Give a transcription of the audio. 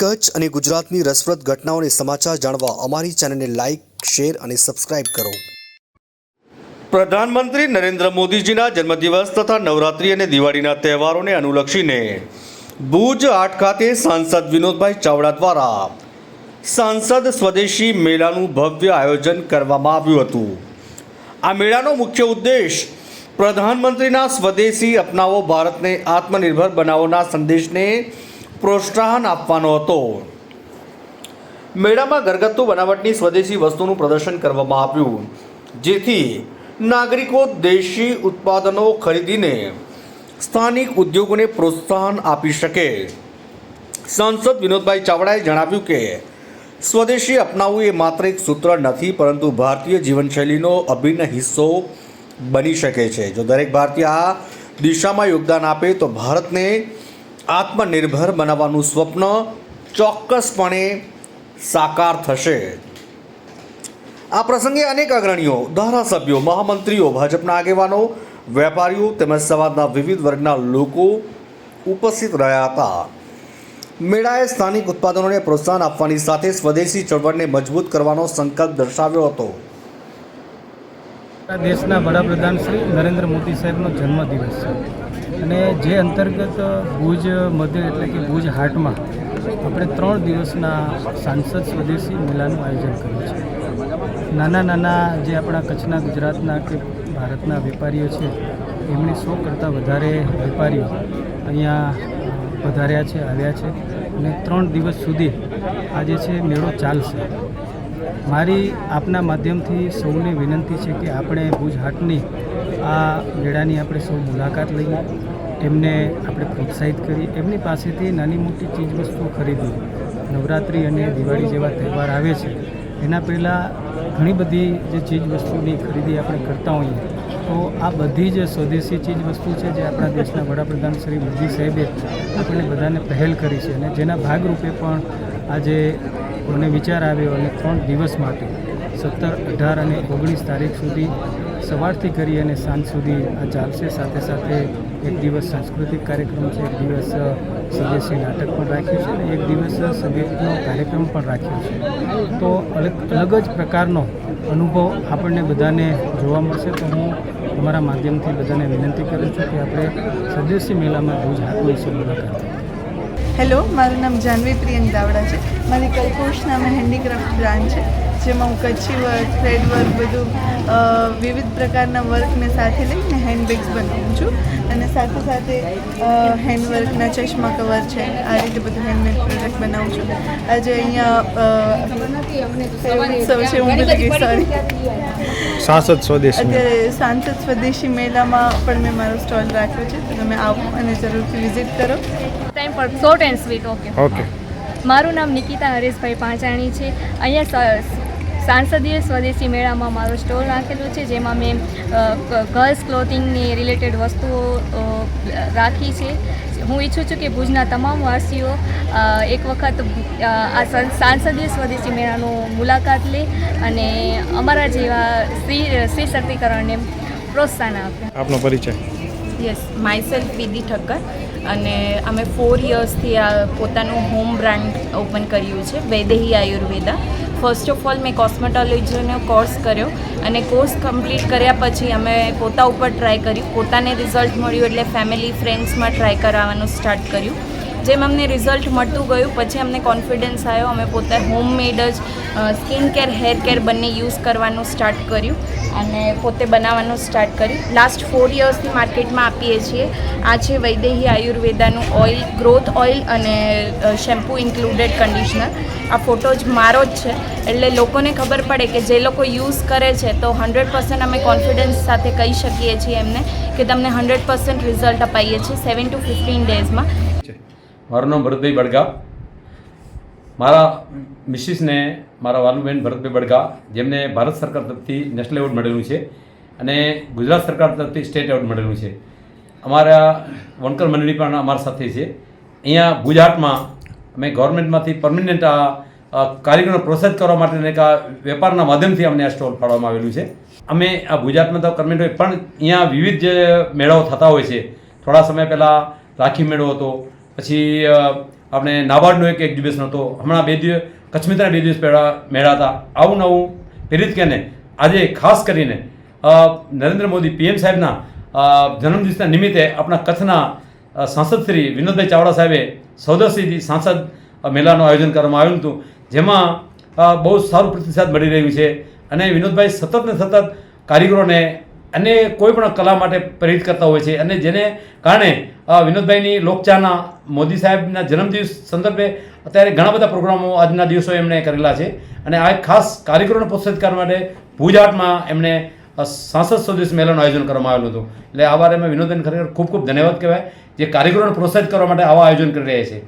કચ્છ અને ગુજરાતની રસપ્રદ ઘટનાઓને સમાચાર જાણવા અમારી ચેનલને લાઇક શેર અને સબસ્ક્રાઇબ કરો. પ્રધાનમંત્રી નરેન્દ્ર મોદીજીના જન્મદિવસ તથા નવરાત્રી અને દિવાળીના તહેવારોને અનુલક્ષીને ભુજ આઠ ખાતે સાંસદ વિનોદભાઈ ચાવડા દ્વારા સાંસદ સ્વદેશી મેળાનું ભવ્ય આયોજન કરવામાં આવ્યું હતું. આ મેળાનો મુખ્ય ઉદ્દેશ પ્રધાનમંત્રીના સ્વદેશી અપનાવો ભારતને આત્મનિર્ભર બનાવોના સંદેશને પ્રોત્સાહન આપવાનો હતો. મેળામાં ઘરગથ્થુ બનાવટની સ્વદેશી વસ્તુનું પ્રદર્શન કરવામાં આવ્યું, જેથી નાગરિકો દેશી ઉત્પાદનો ખરીદીને સ્થાનિક ઉદ્યોગોને પ્રોત્સાહન આપી શકે. સાંસદ વિનોદભાઈ ચાવડાએ જણાવ્યું કે, સ્વદેશી અપનાવવું એ માત્ર એક સૂત્ર નથી, પરંતુ ભારતીય જીવનશૈલીનો અભિન્ન હિસ્સો બની શકે છે. જો દરેક ભારતીય આ દિશામાં યોગદાન આપે, તો ભારતને આત્મનિર્ભર બનાવવાનું સ્વપ્ન ચોક્કસપણે સાકાર થશે. આ પ્રસંગે અનેક અગ્રણીઓ, ધારાસભ્યો, મહામંત્રીઓ, ભાજપના આગેવાનો, વેપારીઓ તેમજ સમાજના વિવિધ વર્ગના લોકો ઉપસ્થિત રહ્યા હતા. મેળાએ સ્થાનિક ઉત્પાદનોને પ્રોત્સાહન આપવાની સાથે સ્વદેશી ચળવળને મજબૂત કરવાનો સંકલ્પ દર્શાવ્યો હતો. દેશના વડાપ્રધાન શ્રી નરેન્દ્ર મોદી સાહેબનો જન્મદિવસ છે. અને જે અંતર્ગત ભુજ મધ્ય એટલે કે ભુજ હાટમાં આપણે ત્રણ દિવસના સાંસદ સ્વદેશી મેળાનું આયોજન કર્યું છે. નાના નાના જે આપણા કચ્છના ગુજરાતના કે ભારતના વેપારીઓ છે, એમણે સો કરતાં વધારે વેપારીઓ અહીંયા વધાર્યા છે, આવ્યા છે અને ત્રણ દિવસ સુધી આજે છે મેળો ચાલશે. મારી આપના માધ્યમથી સૌને વિનંતી છે કે આપણે ભુજ હાટની આ મેળાની આપણે સૌ મુલાકાત લઈએ એમને આપણે પ્રોત્સાહિત કરીએ એમની પાસેથી નાની મોટી ચીજવસ્તુઓ ખરીદી. નવરાત્રિ અને દિવાળી જેવા તહેવાર આવે છે. એના પહેલાં ઘણી બધી જે ચીજવસ્તુની ખરીદી આપણે કરતા હોઈએ. તો આ બધી જ સ્વદેશી ચીજવસ્તુ છે જે આપણા દેશના વડાપ્રધાન શ્રી મોદી સાહેબે આપણે બધાને પહેલ કરી છે અને જેના ભાગરૂપે પણ આજે મને વિચાર આવ્યો અને ત્રણ દિવસ માટે સત્તર અઢાર અને ઓગણીસ તારીખ સુધી સવારથી કરી અને સાંજ સુધી આ ચાલશે. સાથે સાથે એક દિવસ સાંસ્કૃતિક કાર્યક્રમ છે, એક દિવસ સ્વદેશી નાટક પણ રાખ્યું છે અને એક દિવસ સંગીતનો કાર્યક્રમ પણ રાખ્યો છે. તો અલગ અલગ જ પ્રકારનો અનુભવ આપણને બધાને જોવા મળશે. તો હું અમારા માધ્યમથી બધાને વિનંતી કરું છું કે આપણે સ્વદેશી મેળામાં ભુજ હાથમાં મુલાકાત. હેલો મારું નામ જાનવી પ્રિયંક દાવડા છે. મારી કલ્પોષ નામે હેન્ડીક્રાફ્ટ બ્રાન્ડ છે. જેમાં હું કચ્છી વર્ક થ્રેડ વર્ક બધું વિવિધ પ્રકારના વર્કને સાથે લઈને હેન્ડબેગ્સ બનાવું છું. અને સાથે સાથે હેન્ડવર્કના ચશ્મા કવર છે. આ રીતે બધું હેન્ડમેડ પ્રોડક્ટ બનાવું છું. આજે અહીંયા ઉત્સવ છે હું ભૂલી ગઈ સોરી સાંસદ સ્વદેશી અત્યારે સાંસદ સ્વદેશી મેળામાં પણ મેં મારો સ્ટોલ રાખ્યો છે. તો તમે આવો અને જરૂરથી વિઝિટ કરો. ટાઈમ પર short and sweet okay okay મારું નામ નિકિતા હરેશભાઈ પાંચાણી છે. અહીંયા સ- સાંસદીય સ્વદેશી મેળામાં મારો સ્ટોલ રાખેલો છે જેમાં મેં ગર્લ્સ ક્લોથિંગની રિલેટેડ વસ્તુઓ રાખી છે. હું ઈચ્છું છું કે ભુજના તમામ વાસીઓ એક વખત આ સાંસદીય સ્વદેશી મેળાનો મુલાકાત લે અને અમારા જેવા સ્ત્રી સ્ત્રી શક્તિકરણને પ્રોત્સાહન આપે. આપનો પરિચય. યસ માયસેલ્ફ વિધિ ઠક્કર અને અમે ફોર યર્સથી આ પોતાનું હોમ બ્રાન્ડ ઓપન કર્યું છે Vaidehi Ayurveda. First of all મેં કોસ્મેટોલોજીનો કોર્સ કર્યો અને કોર્સ કમ્પ્લીટ કર્યા પછી અમે પોતા ઉપર ટ્રાય કર્યું. પોતાને રિઝલ્ટ મળ્યું એટલે ફેમિલી ફ્રેન્ડ્સમાં ટ્રાય કરાવવાનું સ્ટાર્ટ કર્યું. જેમ અમને રિઝલ્ટ મળતું ગયું, પછી અમને કોન્ફિડન્સ આવ્યો. અમે પોતે હોમમેડ જ સ્કિન કેર હેર કેર બંને યુઝ કરવાનું સ્ટાર્ટ કર્યું. અને પોતે બનાવવાનું સ્ટાર્ટ કર્યું. લાસ્ટ ફોર યર્સથી માર્કેટમાં આપીએ છીએ. આ છે વૈદેહી આયુર્વેદાનું ઓઇલ ગ્રોથ ઓઇલ અને શેમ્પૂ ઇન્ક્લુડેડ કન્ડિશનર આ ફોટો જ મારો જ છે. એટલે લોકોને ખબર પડે કે જે લોકો યુઝ કરે છે, તો હંડ્રેડ પર્સન્ટ અમે કોન્ફિડન્સ સાથે કહી શકીએ છીએ એમને કે તમને હંડ્રેડ પર્સન્ટ રિઝલ્ટ અપાઈએ છીએ સેવન ટુ ફિફ્ટીન ડેઝમાં મારું નામ ભરતભાઈ બડગા મારા મિસિસને મારા વાલુબેન ભરતભાઈ બડકા જેમને ભારત સરકાર તરફથી નેશનલ એવોર્ડ મળેલું છે અને ગુજરાત સરકાર તરફથી સ્ટેટ એવોર્ડ મળેલું છે. અમારા વણકર મંડળી પણ અમારા સાથે છે. અહીંયા ગુજરાતમાં અમે ગવર્મેન્ટમાંથી પરમિનન્ટ આ કાર્યક્રમને પ્રોત્સાહિત કરવા માટે એક આ વેપારના માધ્યમથી અમને આ સ્ટોલ ફાળવામાં આવેલું છે. અમે આ ગુજરાતમાં તો કરમેન્ટ હોય, પણ અહીંયા વિવિધ જે મેળાઓ થતા હોય છે. થોડા સમય પહેલાં રાખી મેળો હતો, પછી આપણે નાબાર્ડનો એક એક્ઝિબિશન હતો. હમણાં બે દિવસ કચ્છ મિત્રના બે દિવસ પહેલાં મેળા હતા આવું નવું પ્રેરિત કરીને આજે ખાસ કરીને નરેન્દ્ર મોદી પીએમ સાહેબના જન્મદિવસના નિમિત્તે આપણા કચ્છના સાંસદ શ્રી વિનોદભાઈ ચાવડા સાહેબે સૌદર્શીજી સાંસદ મેળાનું આયોજન કરવામાં આવ્યું હતું. જેમાં બહુ સારું પ્રતિસાદ મળી રહ્યું છે અને વિનોદભાઈ સતત ને સતત કારીગરોને અને કોઈ પણ કલા માટે પ્રેરિત કરતા હોય છે અને જેને કારણે વિનોદભાઈની લોકચાના મોદી સાહેબના જન્મદિવસ સંદર્ભે અત્યારે ઘણા બધા પ્રોગ્રામો આજના દિવસો એમણે કરેલા છે. અને આ ખાસ કાર્યક્રમને પ્રોત્સાહિત કરવા માટે ભુજ હાટમાં એમણે સાંસદ સ્વદેશ મેળાનું આયોજન કરવામાં આવેલું હતું. એટલે આ બારે મેં વિનોદભાઈને ખરેખર ખૂબ ખૂબ ધન્યવાદ કહેવાય. જે કાર્યક્રમને પ્રોત્સાહિત કરવા માટે આવા આયોજન કરી રહ્યા છે.